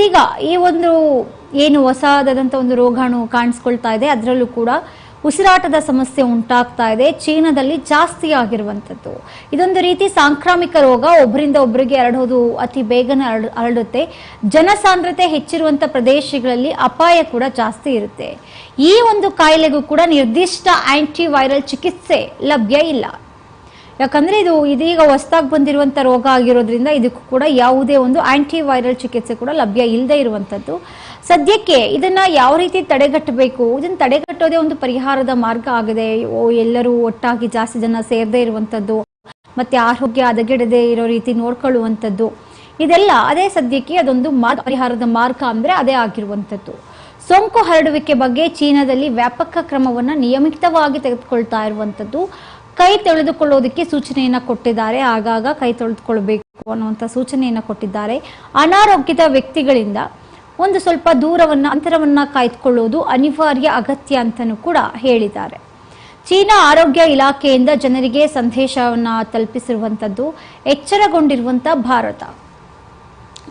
ಇದೀಗ ಈ ಒಂದು ಏನು ಹೊಸದಾದಂಥ ಒಂದು ರೋಗಾಣು ಕಾಣಿಸ್ಕೊಳ್ತಾ ಇದೆ, ಅದರಲ್ಲೂ ಕೂಡ ಉಸಿರಾಟದ ಸಮಸ್ಯೆ ಉಂಟಾಗ್ತಾ ಇದೆ, ಚೀನಾದಲ್ಲಿ ಜಾಸ್ತಿ ಆಗಿರುವಂಥದ್ದು. ಇದೊಂದು ರೀತಿ ಸಾಂಕ್ರಾಮಿಕ ರೋಗ, ಒಬ್ಬರಿಂದ ಒಬ್ಬರಿಗೆ ಹರಡೋದು ಅತಿ ಬೇಗನೆ ಹರಡ್- ಹರಡುತ್ತೆ. ಜನಸಾಂದ್ರತೆ ಹೆಚ್ಚಿರುವಂಥ ಪ್ರದೇಶಗಳಲ್ಲಿ ಅಪಾಯ ಕೂಡ ಜಾಸ್ತಿ ಇರುತ್ತೆ. ಈ ಒಂದು ಕಾಯಿಲೆಗೂ ಕೂಡ ನಿರ್ದಿಷ್ಟ ಆಂಟಿವೈರಲ್ ಚಿಕಿತ್ಸೆ ಲಭ್ಯ ಇಲ್ಲ. ಯಾಕಂದ್ರೆ ಇದು ಇದೀಗ ಹೊಸದಾಗಿ ಬಂದಿರುವಂತ ರೋಗ ಆಗಿರೋದ್ರಿಂದ ಇದಕ್ಕೂ ಕೂಡ ಯಾವುದೇ ಒಂದು ಆಂಟಿವೈರಲ್ ಚಿಕಿತ್ಸೆ ಕೂಡ ಲಭ್ಯ ಇಲ್ಲದೆ ಇರುವಂತದ್ದು. ಸದ್ಯಕ್ಕೆ ಇದನ್ನ ಯಾವ ರೀತಿ ತಡೆಗಟ್ಟಬೇಕು? ಇದನ್ನ ತಡೆಗಟ್ಟೋದೇ ಒಂದು ಪರಿಹಾರದ ಮಾರ್ಗ ಆಗಿದೆ. ಎಲ್ಲರೂ ಒಟ್ಟಾಗಿ ಜಾಸ್ತಿ ಜನ ಸೇರದೇ ಇರುವಂತದ್ದು, ಮತ್ತೆ ಆರೋಗ್ಯ ಹದಗೆಡದೆ ಇರೋ ರೀತಿ ನೋಡ್ಕೊಳ್ಳುವಂಥದ್ದು ಇದೆಲ್ಲ ಅದೇ ಸದ್ಯಕ್ಕೆ ಅದೊಂದು ಮಾರ್ಗ ಪರಿಹಾರದ ಮಾರ್ಗ ಅಂದ್ರೆ ಅದೇ ಆಗಿರುವಂಥದ್ದು ಸೋಂಕು ಹರಡುವಿಕೆ ಬಗ್ಗೆ ಚೀನಾದಲ್ಲಿ ವ್ಯಾಪಕ ಕ್ರಮವನ್ನ ನಿಯಮಿತವಾಗಿ ತೆಗೆದುಕೊಳ್ತಾ ಇರುವಂಥದ್ದು ಕೈ ತೊಳೆದುಕೊಳ್ಳೋದಕ್ಕೆ ಸೂಚನೆಯನ್ನ ಕೊಟ್ಟಿದ್ದಾರೆ. ಆಗಾಗ ಕೈ ತೊಳೆದುಕೊಳ್ಬೇಕು ಅನ್ನುವಂಥ ಸೂಚನೆಯನ್ನ ಕೊಟ್ಟಿದ್ದಾರೆ. ಅನಾರೋಗ್ಯದ ವ್ಯಕ್ತಿಗಳಿಂದ ಒಂದು ಸ್ವಲ್ಪ ದೂರವನ್ನ, ಅಂತರವನ್ನ ಕಾಯ್ದುಕೊಳ್ಳೋದು ಅನಿವಾರ್ಯ, ಅಗತ್ಯ ಅಂತಲೂ ಕೂಡ ಹೇಳಿದ್ದಾರೆ. ಚೀನಾ ಆರೋಗ್ಯ ಇಲಾಖೆಯಿಂದ ಜನರಿಗೆ ಸಂದೇಶವನ್ನ ತಲುಪಿಸಿರುವಂಥದ್ದು ಎಚ್ಚರಗೊಂಡಿರುವಂಥ ಭಾರತ.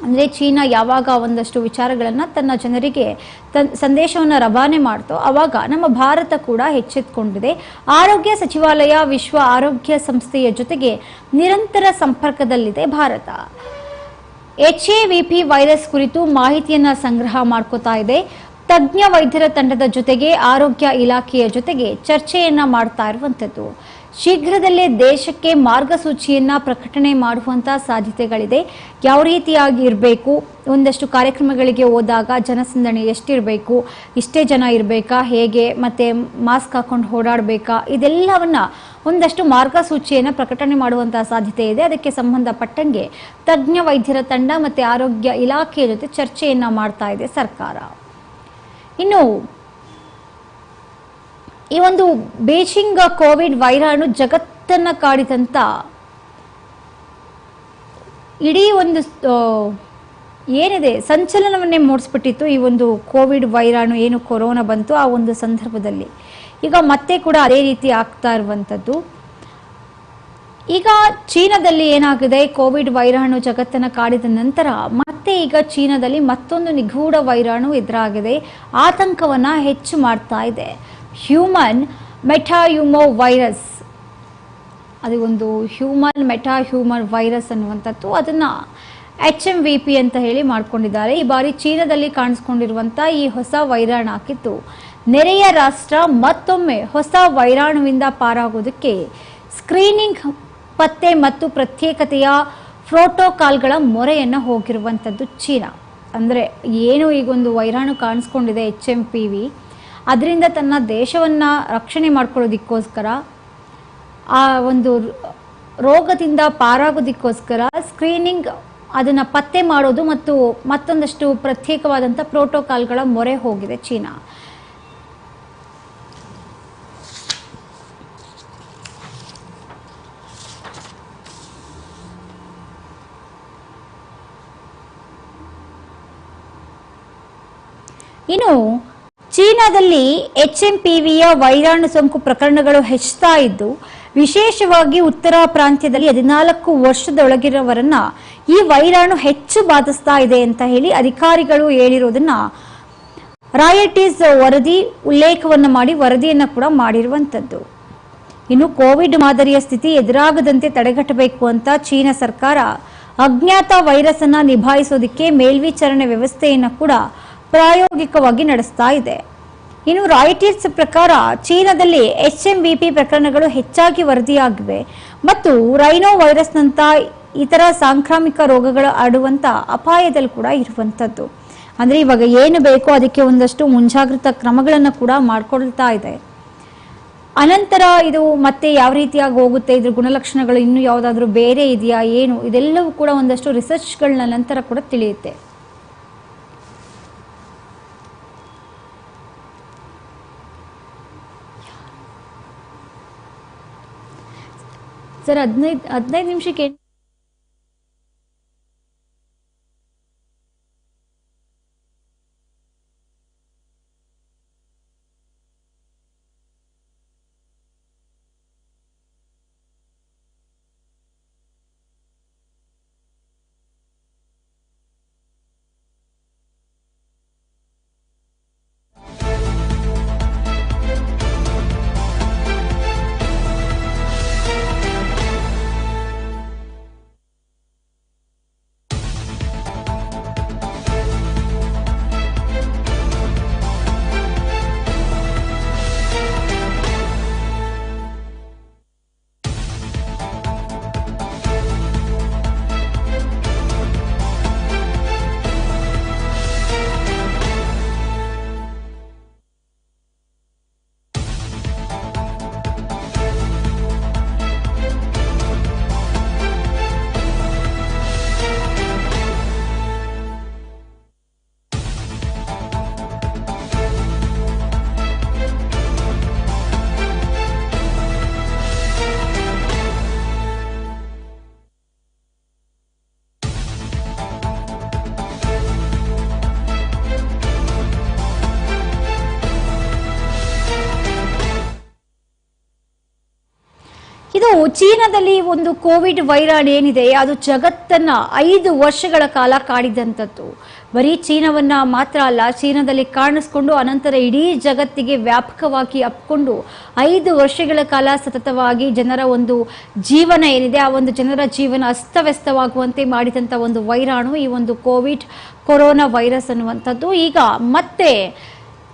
ಅಂದರೆ ಚೀನಾ ಯಾವಾಗ ಒಂದಷ್ಟು ವಿಚಾರಗಳನ್ನು ತನ್ನ ಜನರಿಗೆ ತನ್ ಸಂದೇಶವನ್ನು ರವಾನೆ ಮಾಡ್ತೋ ಆವಾಗ ನಮ್ಮ ಭಾರತ ಕೂಡ ಹೆಚ್ಚೆತ್ಕೊಂಡಿದೆ ಆರೋಗ್ಯ ಸಚಿವಾಲಯ ವಿಶ್ವ ಆರೋಗ್ಯ ಸಂಸ್ಥೆಯ ಜೊತೆಗೆ ನಿರಂತರ ಸಂಪರ್ಕದಲ್ಲಿದೆ Bharat. H A V P virus ಕುರಿತು ಮಾಹಿತಿಯನ್ನು ಸಂಗ್ರಹ ಮಾಡ್ಕೋತಾ ಇದೆ. ತಜ್ಞ ವೈದ್ಯರ ತಂಡದ ಜೊತೆಗೆ ಆರೋಗ್ಯ ಇಲಾಖೆಯ ಜೊತೆಗೆ ಚರ್ಚೆಯನ್ನ ಮಾಡ್ತಾ ಇರುವಂಥದ್ದು. ಶೀಘ್ರದಲ್ಲೇ ದೇಶಕ್ಕೆ ಮಾರ್ಗಸೂಚಿಯನ್ನ ಪ್ರಕಟಣೆ ಮಾಡುವಂತ ಸಾಧ್ಯತೆಗಳಿದೆ. ಯಾವ ರೀತಿಯಾಗಿ ಇರಬೇಕು? ಒಂದಷ್ಟು ಕಾರ್ಯಕ್ರಮಗಳಿಗೆ ಹೋದಾಗ ಜನಸಂದಣಿ ಎಷ್ಟಿರಬೇಕು? ಇಷ್ಟೇ ಜನ ಇರಬೇಕಾ? ಹೇಗೆ? ಮತ್ತೆ ಮಾಸ್ಕ್ ಹಾಕೊಂಡು ಓಡಾಡಬೇಕಾ? ಇದೆಲ್ಲವನ್ನ ಒಂದಷ್ಟು ಮಾರ್ಗಸೂಚಿಯನ್ನು ಪ್ರಕಟಣೆ ಮಾಡುವಂತಹ ಸಾಧ್ಯತೆ ಇದೆ. ಅದಕ್ಕೆ ಸಂಬಂಧಪಟ್ಟಂಗೆ ತಜ್ಞ ವೈದ್ಯರ ತಂಡ ಮತ್ತೆ ಆರೋಗ್ಯ ಇಲಾಖೆಯ ಜೊತೆ ಚರ್ಚೆಯನ್ನ ಮಾಡ್ತಾ ಇದೆ ಸರ್ಕಾರ. ಇನ್ನು ಈ ಒಂದು ಬೀಜಿಂಗ್ ಕೋವಿಡ್ ವೈರಾಣು ಜಗತ್ತನ್ನ ಕಾಡಿದಂಥ ಇಡೀ ಒಂದು ಏನಿದೆ, ಸಂಚಲನವನ್ನೇ ಮೂಡಿಸ್ಬಿಟ್ಟಿತ್ತು ಈ ಒಂದು ಕೋವಿಡ್ ವೈರಾಣು, ಏನು ಕೊರೋನಾ ಬಂತು ಆ ಒಂದು ಸಂದರ್ಭದಲ್ಲಿ. ಈಗ ಮತ್ತೆ ಕೂಡ ಅದೇ ರೀತಿ ಆಗ್ತಾ ಇರುವಂಥದ್ದು ಈಗ ಚೀನಾದಲ್ಲಿ ಏನಾಗಿದೆ, ಕೋವಿಡ್ ವೈರಾಣು ಜಗತ್ತನ್ನು ಕಾಡಿದ ನಂತರ ಮತ್ತೆ ಈಗ ಚೀನಾದಲ್ಲಿ ಮತ್ತೊಂದು ನಿಗೂಢ ವೈರಾಣು ಎದುರಾಗಿದೆ. ಆತಂಕವನ್ನ ಹೆಚ್ಚು ಮಾಡ್ತಾ ಇದೆ. ಹ್ಯೂಮನ್ ಮೆಟಾಯುಮೋ ವೈರಸ್ ಅದು ಒಂದು ಹ್ಯೂಮನ್ ಮೆಟಾ ಹ್ಯೂಮನ್ ವೈರಸ್ ಅನ್ನುವಂಥದ್ದು ಅದನ್ನ ಎಚ್ ಎಂ ವಿ ಪಿ ಅಂತ ಹೇಳಿ ಮಾಡ್ಕೊಂಡಿದ್ದಾರೆ. ಈ ಬಾರಿ ಚೀನಾದಲ್ಲಿ ಕಾಣಿಸ್ಕೊಂಡಿರುವಂಥ ಈ ಹೊಸ ವೈರಾಣು ಹಾಕಿತ್ತು ನೆರೆಯ ರಾಷ್ಟ್ರ ಮತ್ತೊಮ್ಮೆ ಹೊಸ ವೈರಾಣುವಿಂದ ಪಾರಾಗೋದಕ್ಕೆ ಸ್ಕ್ರೀನಿಂಗ್ ಪತ್ತೆ ಮತ್ತು ಪ್ರತ್ಯೇಕತೆಯ ಪ್ರೋಟೋಕಾಲ್ಗಳ ಮೊರೆಯನ್ನು ಹೋಗಿರುವಂಥದ್ದು ಚೀನಾ. ಅಂದರೆ ಏನು ಈಗೊಂದು ವೈರಾಣು ಕಾಣಿಸ್ಕೊಂಡಿದೆ ಎಚ್ ಎಂ ಪಿ ವಿ ಅದರಿಂದ ತನ್ನ ದೇಶವನ್ನು ರಕ್ಷಣೆ ಮಾಡ್ಕೊಳ್ಳೋದಕ್ಕೋಸ್ಕರ, ಆ ಒಂದು ರೋಗದಿಂದ ಪಾರಾಗೋದಕ್ಕೋಸ್ಕರ ಸ್ಕ್ರೀನಿಂಗ್ ಅದನ್ನು ಪತ್ತೆ ಮಾಡೋದು ಮತ್ತು ಮತ್ತೊಂದಷ್ಟು ಪ್ರತ್ಯೇಕವಾದಂಥ ಪ್ರೋಟೋಕಾಲ್ಗಳ ಮೊರೆ ಹೋಗಿದೆ ಚೀನಾ. ಇನ್ನು ಚೀನಾದಲ್ಲಿ ಎಚ್ ಎಂ ಪಿ ವಿಯ ವೈರಾಣು ಸೋಂಕು ಪ್ರಕರಣಗಳು ಹೆಚ್ಚುತ್ತಾ ಇದ್ದು, ವಿಶೇಷವಾಗಿ ಉತ್ತರ ಪ್ರಾಂತ್ಯದಲ್ಲಿ ಹದಿನಾಲ್ಕು ವರ್ಷದೊಳಗಿರುವವರನ್ನ ಈ ವೈರಾಣು ಹೆಚ್ಚು ಬಾಧಿಸ್ತಾ ಇದೆ ಅಂತ ಹೇಳಿ ಅಧಿಕಾರಿಗಳು ಹೇಳಿರೋದನ್ನ ರಾಯಟೀಸ್ ವರದಿ ಉಲ್ಲೇಖವನ್ನು ಮಾಡಿ ವರದಿಯನ್ನ ಕೂಡ ಮಾಡಿರುವಂತದ್ದು ಇನ್ನು ಕೋವಿಡ್ ಮಾದರಿಯ ಸ್ಥಿತಿ ಎದುರಾಗದಂತೆ ತಡೆಗಟ್ಟಬೇಕು ಅಂತ ಚೀನಾ ಸರ್ಕಾರ ಅಜ್ಞಾತ ವೈರಸ್ ಅನ್ನ ನಿಭಾಯಿಸೋದಕ್ಕೆ ಮೇಲ್ವಿಚಾರಣೆ ವ್ಯವಸ್ಥೆಯನ್ನ ಕೂಡ ಪ್ರಾಯೋಗಿಕವಾಗಿ ನಡೆಸ್ತಾ ಇದೆ. ಇನ್ನು ರಾಯಿಟರ್ಸ್ ಪ್ರಕಾರ ಚೀನಾದಲ್ಲಿ ಎಚ್ ಎಂ ಪಿ ಪ್ರಕರಣಗಳು ಹೆಚ್ಚಾಗಿ ವರದಿಯಾಗಿವೆ ಮತ್ತು ರೈನೋ ವೈರಸ್ನಂತ ಇತರ ಸಾಂಕ್ರಾಮಿಕ ರೋಗಗಳು ಆಡುವಂಥ ಅಪಾಯದಲ್ಲಿ ಕೂಡ ಇರುವಂತದ್ದು ಅಂದ್ರೆ ಇವಾಗ ಏನು ಬೇಕೋ ಅದಕ್ಕೆ ಒಂದಷ್ಟು ಮುಂಜಾಗ್ರತಾ ಕ್ರಮಗಳನ್ನು ಕೂಡ ಮಾಡಿಕೊಳ್ತಾ ಇದೆ. ಅನಂತರ ಇದು ಮತ್ತೆ ಯಾವ ರೀತಿಯಾಗಿ ಹೋಗುತ್ತೆ? ಇದ್ರ ಗುಣಲಕ್ಷಣಗಳು ಇನ್ನೂ ಯಾವುದಾದ್ರೂ ಬೇರೆ ಇದೆಯಾ? ಏನು? ಇದೆಲ್ಲವೂ ಕೂಡ ಒಂದಷ್ಟು ರಿಸರ್ಚ್ಗಳನ್ನ ನಂತರ ಕೂಡ ತಿಳಿಯುತ್ತೆ. जर अज्ञ अज्ञात निमशी केली ಇದು ಚೀನಾದಲ್ಲಿ ಒಂದು ಕೋವಿಡ್ ವೈರಾಣು ಏನಿದೆ, ಅದು ಜಗತ್ತನ್ನ ಐದು ವರ್ಷಗಳ ಕಾಲ ಕಾಡಿದಂಥದ್ದು. ಬರೀ ಚೀನಾವನ್ನ ಮಾತ್ರ ಅಲ್ಲ, ಚೀನಾದಲ್ಲಿ ಕಾಣಿಸ್ಕೊಂಡು ಅನಂತರ ಇಡೀ ಜಗತ್ತಿಗೆ ವ್ಯಾಪಕವಾಗಿ ಅಪ್ಕೊಂಡು ಐದು ವರ್ಷಗಳ ಕಾಲ ಸತತವಾಗಿ ಜನರ ಒಂದು ಜೀವನ ಏನಿದೆ, ಆ ಒಂದು ಜನರ ಜೀವನ ಅಸ್ತವ್ಯಸ್ತವಾಗುವಂತೆ ಮಾಡಿದಂಥ ಒಂದು ವೈರಾಣು, ಈ ಒಂದು ಕೋವಿಡ್ ಕೊರೋನಾ ವೈರಸ್ ಅನ್ನುವಂಥದ್ದು. ಈಗ ಮತ್ತೆ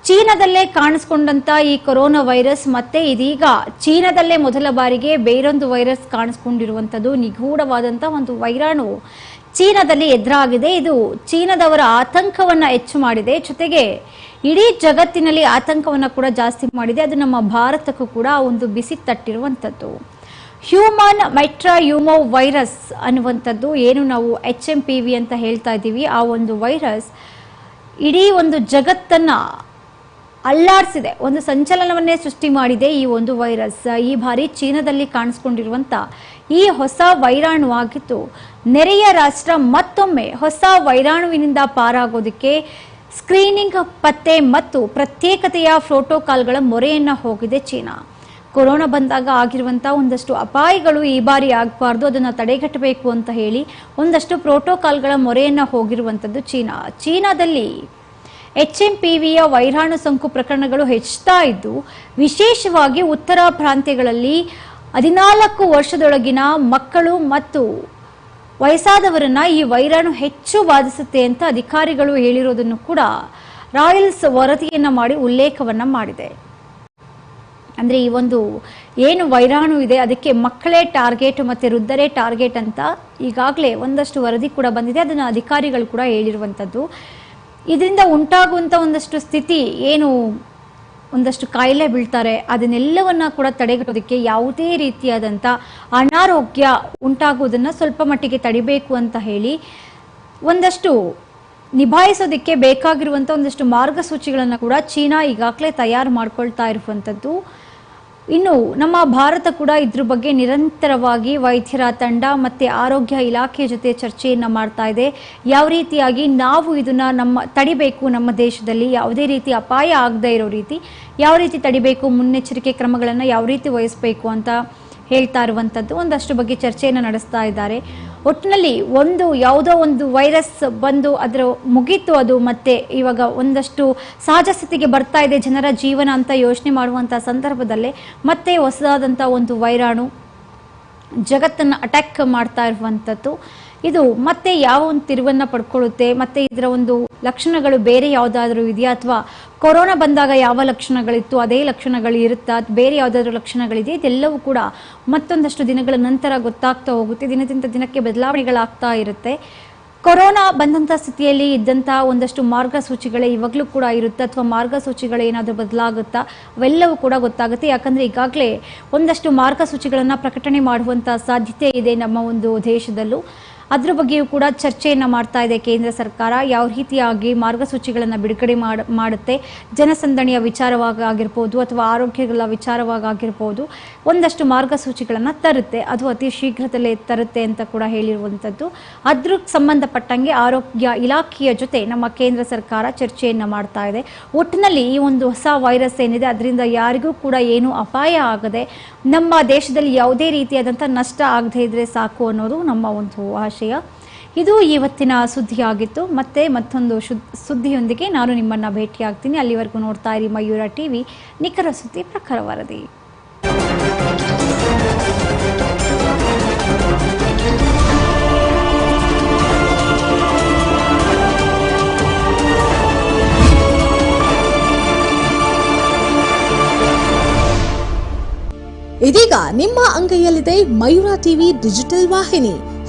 ಚೀನಾದಲ್ಲೇ ಕಾಣಿಸ್ಕೊಂಡಂತ ಈ ಕೊರೋನಾ ವೈರಸ್, ಮತ್ತೆ ಇದೀಗ ಚೀನಾದಲ್ಲೇ ಮೊದಲ ಬಾರಿಗೆ ಬೇರೊಂದು ವೈರಸ್ ಕಾಣಿಸ್ಕೊಂಡಿರುವಂಥದ್ದು ನಿಗೂಢವಾದಂಥ ಒಂದು ವೈರಾಣು ಚೀನಾದಲ್ಲಿ ಎದುರಾಗಿದೆ. ಇದು ಚೀನಾದವರ ಆತಂಕವನ್ನ ಹೆಚ್ಚು ಮಾಡಿದೆ. ಜೊತೆಗೆ ಇಡೀ ಜಗತ್ತಿನಲ್ಲಿ ಆತಂಕವನ್ನ ಕೂಡ ಜಾಸ್ತಿ ಮಾಡಿದೆ. ಅದು ನಮ್ಮ ಭಾರತಕ್ಕೂ ಕೂಡ ಒಂದು ಬಿಸಿ ತಟ್ಟಿರುವಂಥದ್ದು. ಹ್ಯೂಮನ್ ಮೈಟ್ರಾ ಯೂಮೋ ವೈರಸ್ ಅನ್ನುವಂಥದ್ದು ಏನು ನಾವು ಎಚ್ ಎಂ ಪಿ ವಿ ಅಂತ ಹೇಳ್ತಾ ಇದ್ದೀವಿ. ಆ ಒಂದು ವೈರಸ್ ಇಡೀ ಒಂದು ಜಗತ್ತನ್ನ ಅಲ್ಲಾಡಿಸಿದೆ ಒಂದು ಸಂಚಲನವನ್ನೇ ಸೃಷ್ಟಿ ಮಾಡಿದೆ ಈ ಒಂದು ವೈರಸ್. ಈ ಬಾರಿ ಚೀನಾದಲ್ಲಿ ಕಾಣಿಸ್ಕೊಂಡಿರುವಂಥ ಈ ಹೊಸ ವೈರಾಣು ಆಗಿತ್ತು ನೆರೆಯ ರಾಷ್ಟ್ರ ಮತ್ತೊಮ್ಮೆ ಹೊಸ ವೈರಾಣುವಿನಿಂದ ಪಾರಾಗೋದಕ್ಕೆ ಸ್ಕ್ರೀನಿಂಗ್ ಪತ್ತೆ ಮತ್ತು ಪ್ರತ್ಯೇಕತೆಯ ಪ್ರೋಟೋಕಾಲ್ಗಳ ಮೊರೆಯನ್ನ ಹೋಗಿದೆ ಚೀನಾ. ಕೊರೋನಾ ಬಂದಾಗ ಆಗಿರುವಂಥ ಒಂದಷ್ಟು ಅಪಾಯಗಳು ಈ ಬಾರಿ ಆಗಬಾರ್ದು, ಅದನ್ನು ತಡೆಗಟ್ಟಬೇಕು ಅಂತ ಹೇಳಿ ಒಂದಷ್ಟು ಪ್ರೋಟೋಕಾಲ್ಗಳ ಮೊರೆಯನ್ನ ಹೋಗಿರುವಂಥದ್ದು ಚೀನಾ. ಚೀನಾದಲ್ಲಿ ಎಚ್ ಎಂ ಪಿ ವಿಯ ವೈರಾಣು ಸೋಂಕು ಪ್ರಕರಣಗಳು ಹೆಚ್ಚುತ್ತಾ ಇದ್ದು, ವಿಶೇಷವಾಗಿ ಉತ್ತರ ಪ್ರಾಂತ್ಯಗಳಲ್ಲಿ ಹದಿನಾಲ್ಕು ವರ್ಷದೊಳಗಿನ ಮಕ್ಕಳು ಮತ್ತು ವಯಸ್ಸಾದವರನ್ನ ಈ ವೈರಾಣು ಹೆಚ್ಚು ಬಾಧಿಸುತ್ತೆ ಅಂತ ಅಧಿಕಾರಿಗಳು ಹೇಳಿರೋದನ್ನು ಕೂಡ ರಾಯಲ್ಸ್ ವರದಿಯನ್ನ ಮಾಡಿ ಉಲ್ಲೇಖವನ್ನ ಮಾಡಿದೆ. ಅಂದ್ರೆ ಈ ಒಂದು ಏನು ವೈರಾಣು ಇದೆ, ಅದಕ್ಕೆ ಮಕ್ಕಳೇ ಟಾರ್ಗೆಟ್ ಮತ್ತೆ ವೃದ್ಧರೇ ಟಾರ್ಗೆಟ್ ಅಂತ ಈಗಾಗಲೇ ಒಂದಷ್ಟು ವರದಿ ಕೂಡ ಬಂದಿದೆ. ಅದನ್ನು ಅಧಿಕಾರಿಗಳು ಕೂಡ ಹೇಳಿರುವಂಥದ್ದು ಇದರಿಂದ ಉಂಟಾಗುವಂಥ ಒಂದಷ್ಟು ಸ್ಥಿತಿ ಏನು? ಒಂದಷ್ಟು ಕಾಯಿಲೆ ಬೀಳ್ತಾರೆ. ಅದನ್ನೆಲ್ಲವನ್ನ ಕೂಡ ತಡೆಗಟ್ಟೋದಕ್ಕೆ ಯಾವುದೇ ರೀತಿಯಾದಂಥ ಅನಾರೋಗ್ಯ ಉಂಟಾಗುವುದನ್ನು ಸ್ವಲ್ಪ ಮಟ್ಟಿಗೆ ತಡಿಬೇಕು ಅಂತ ಹೇಳಿ ಒಂದಷ್ಟು ನಿಭಾಯಿಸೋದಕ್ಕೆ ಬೇಕಾಗಿರುವಂಥ ಒಂದಷ್ಟು ಮಾರ್ಗಸೂಚಿಗಳನ್ನು ಕೂಡ ಚೀನಾ ಈಗಾಗಲೇ ತಯಾರು ಮಾಡ್ಕೊಳ್ತಾ ಇರುವಂಥದ್ದು ಇನ್ನು ನಮ್ಮ ಭಾರತ ಕೂಡ ಇದ್ರ ಬಗ್ಗೆ ನಿರಂತರವಾಗಿ ವೈದ್ಯರ ತಂಡ ಮತ್ತೆ ಆರೋಗ್ಯ ಇಲಾಖೆ ಜೊತೆ ಚರ್ಚೆಯನ್ನು ಮಾಡ್ತಾ ಇದೆ. ಯಾವ ರೀತಿಯಾಗಿ ನಾವು ಇದನ್ನ ನಮ್ಮ ತಡಿಬೇಕು ನಮ್ಮ ದೇಶದಲ್ಲಿ, ಯಾವುದೇ ರೀತಿ ಅಪಾಯ ಆಗದೇ ಇರೋ ರೀತಿ ಯಾವ ರೀತಿ ತಡಿಬೇಕು, ಮುನ್ನೆಚ್ಚರಿಕೆ ಕ್ರಮಗಳನ್ನು ಯಾವ ರೀತಿ ವಹಿಸಬೇಕು ಅಂತ ಹೇಳ್ತಾ ಇರುವಂಥದ್ದು ಒಂದಷ್ಟು ಬಗ್ಗೆ ಚರ್ಚೆಯನ್ನು ನಡೆಸ್ತಾ ಇದ್ದಾರೆ. ಒಟ್ಟಿನಲ್ಲಿ ಒಂದು ಯಾವುದೋ ಒಂದು ವೈರಸ್ ಬಂದು ಅದರ ಮುಗೀತು ಅದು ಮತ್ತೆ ಇವಾಗ ಒಂದಷ್ಟು ಸಹಜ ಸ್ಥಿತಿಗೆ ಬರ್ತಾ ಇದೆ ಜನರ ಜೀವನ ಅಂತ ಯೋಚನೆ ಮಾಡುವಂಥ ಸಂದರ್ಭದಲ್ಲೇ ಮತ್ತೆ ಹೊಸದಾದಂಥ ಒಂದು ವೈರಾಣು ಜಗತ್ತನ್ನು ಅಟ್ಯಾಕ್ ಮಾಡ್ತಾ ಇರುವಂಥದ್ದು. ಇದು ಮತ್ತೆ ಯಾವ ಒಂದು ತಿರುವನ್ನು ಪಡ್ಕೊಳ್ಳುತ್ತೆ, ಮತ್ತೆ ಇದರ ಒಂದು ಲಕ್ಷಣಗಳು ಬೇರೆ ಯಾವುದಾದ್ರೂ ಇದೆಯಾ? ಅಥವಾ ಕೊರೋನಾ ಬಂದಾಗ ಯಾವ ಲಕ್ಷಣಗಳಿತ್ತು? ಅದೇ ಲಕ್ಷಣಗಳು ಇರುತ್ತಾ? ಬೇರೆ ಯಾವುದಾದ್ರೂ ಲಕ್ಷಣಗಳಿದೆಯಾ? ಇದೆಲ್ಲವೂ ಕೂಡ ಮತ್ತೊಂದಷ್ಟು ದಿನಗಳ ನಂತರ ಗೊತ್ತಾಗ್ತಾ ಹೋಗುತ್ತೆ. ದಿನದಿಂದ ದಿನಕ್ಕೆ ಬದಲಾವಣೆಗಳಾಗ್ತಾ ಇರುತ್ತೆ. ಕೊರೋನಾ ಬಂದಂಥ ಸ್ಥಿತಿಯಲ್ಲಿ ಇದ್ದಂಥ ಒಂದಷ್ಟು ಮಾರ್ಗಸೂಚಿಗಳೇ ಇವಾಗಲೂ ಕೂಡ ಇರುತ್ತೆ. ಅಥವಾ ಮಾರ್ಗಸೂಚಿಗಳು ಏನಾದರೂ ಬದಲಾಗುತ್ತಾ? ಅವೆಲ್ಲವೂ ಕೂಡ ಗೊತ್ತಾಗುತ್ತೆ. ಯಾಕಂದರೆ ಈಗಾಗಲೇ ಒಂದಷ್ಟು ಮಾರ್ಗಸೂಚಿಗಳನ್ನು ಪ್ರಕಟಣೆ ಮಾಡುವಂಥ ಸಾಧ್ಯತೆ ಇದೆ ನಮ್ಮ ಒಂದು ದೇಶದಲ್ಲೂ. ಅದ್ರ ಬಗ್ಗೆಯೂ ಕೂಡ ಚರ್ಚೆಯನ್ನು ಮಾಡ್ತಾ ಇದೆ ಕೇಂದ್ರ ಸರ್ಕಾರ. ಯಾವ ರೀತಿಯಾಗಿ ಮಾರ್ಗಸೂಚಿಗಳನ್ನು ಬಿಡುಗಡೆ ಮಾಡ, ಮಾಡುತ್ತೆ, ಜನಸಂದಣಿಯ ವಿಚಾರವಾಗಿ ಆಗಿರ್ಬೋದು ಅಥವಾ ಆರೋಗ್ಯಗಳ ವಿಚಾರವಾಗಿ ಆಗಿರ್ಬೋದು ಒಂದಷ್ಟು ಮಾರ್ಗಸೂಚಿಗಳನ್ನು ತರುತ್ತೆ. ಅದು ಅತಿ ಶೀಘ್ರದಲ್ಲೇ ತರುತ್ತೆ ಅಂತ ಕೂಡ ಹೇಳಿರುವಂಥದ್ದು ಅದ್ರ ಸಂಬಂಧಪಟ್ಟಂಗೆ ಆರೋಗ್ಯ ಇಲಾಖೆಯ ಜೊತೆ ನಮ್ಮ ಕೇಂದ್ರ ಸರ್ಕಾರ ಚರ್ಚೆಯನ್ನು ಮಾಡ್ತಾ ಇದೆ. ಒಟ್ಟಿನಲ್ಲಿ ಈ ಒಂದು ಹೊಸ ವೈರಸ್ ಏನಿದೆ, ಅದರಿಂದ ಯಾರಿಗೂ ಕೂಡ ಏನು ಅಪಾಯ ಆಗದೆ ನಮ್ಮ ದೇಶದಲ್ಲಿ ಯಾವುದೇ ರೀತಿಯಾದಂಥ ನಷ್ಟ ಆಗದೇ ಇದ್ರೆ ಸಾಕು ಅನ್ನೋದು ನಮ್ಮ ಒಂದು ಆಶಯ ಇದು ಇವತ್ತಿನ ಸುದ್ದಿಯಾಗಿತ್ತು. ಮತ್ತೆ ಮತ್ತೊಂದು ಸುದ್ದಿಯೊಂದಿಗೆ ನಾನು ನಿಮ್ಮನ್ನ ಭೇಟಿಯಾಗ್ತೀನಿ. ಅಲ್ಲಿವರೆಗೂ ನೋಡ್ತಾ ಇರಿ ಮಯೂರ ಟಿವಿ. ನಿಖರ ಸುದ್ದಿ ಪ್ರಖರ ವರದಿ ಇದೀಗ ನಿಮ್ಮ ಅಂಗೈಯಲ್ಲಿದೆ ಮಯೂರ ಟಿವಿ ಡಿಜಿಟಲ್ ವಾಹಿನಿ.